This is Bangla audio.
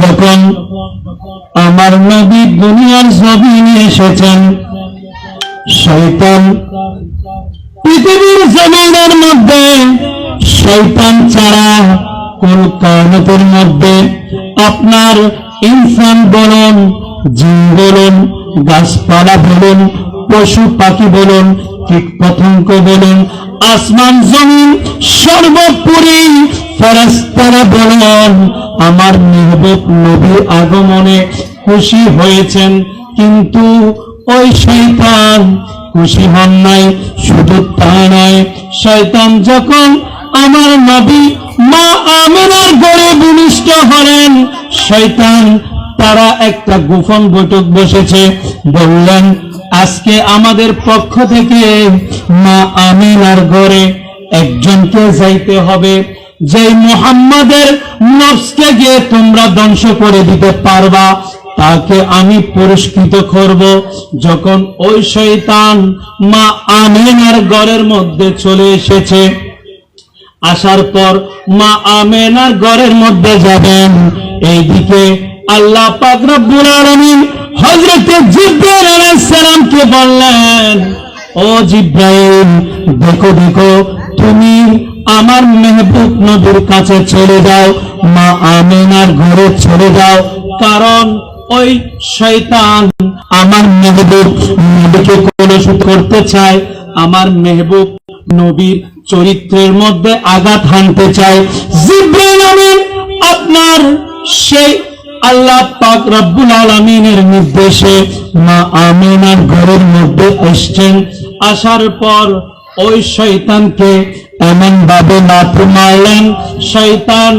যখন আমার নবী দুনিয়ার জমিনে এসেছেন, শয়তান পৃথিবীর জমিনের মধ্যে, শয়তান ছাড়া কোন কায়নতের মধ্যে আপনার ইনসান বলুন, জিন বলুন, গাছপালা বলুন, পশু পাখি বলুন কীট পতঙ্গ বলুন, আসমান জমিন সর্বোপরি ফেরেস্তারা বলুন আমার মেহবুব নবীর আগমনে খুশি হয়েছেন, কিন্তু ওই শৈতান খুশি হন নাই। শুধু তা নয়, শয়তান যখন আমার নবী মা আমেনার গড়ে ভূমিষ্ঠ হলেন, শয়তান তারা একটা গোপন বৈঠক বসেছে, বললেন আজকে আমাদের পক্ষ থেকে মা আমিনার ঘরে একজনকে যাইতে হবে যে মুহাম্মাদের নফসকে গিয়ে তোমরা ধ্বংস করে দিতে পারবা, তাকে আমি পুরস্কৃত করব। যখন ওই শয়তান মা আমিনার ঘরের মধ্যে চলে এসেছে, আসার পর মা আমেনার ঘরের মধ্যে যাবেন। এইদিকে আল্লাহ পাক রব্বুল আলামিন হযরত জিব্রাইল সালামকে বললেন ও জিব্রাইল, দেখো দেখো, তুমি আমার মেহবুব নবীর কাছে চলে যাও, মা আমেনার ঘরে চলে যাও, কারণ ওই শয়তান আমার মেহবুব নবীকে কলুষিত করতে চায়, আমার মেহবুব নবীর চরিত্রের মধ্যে আঘাত হানতে চায়। জিব্রাইল আমিন, আপনার সেই আল্লাহ পাক রব্বুল আলমিনের নির্দেশে মা আমিনার ঘরের মধ্যে আসছেন। আসার পর ওই শৈতানকে এমন ভাবে না মারলেন, শয়তান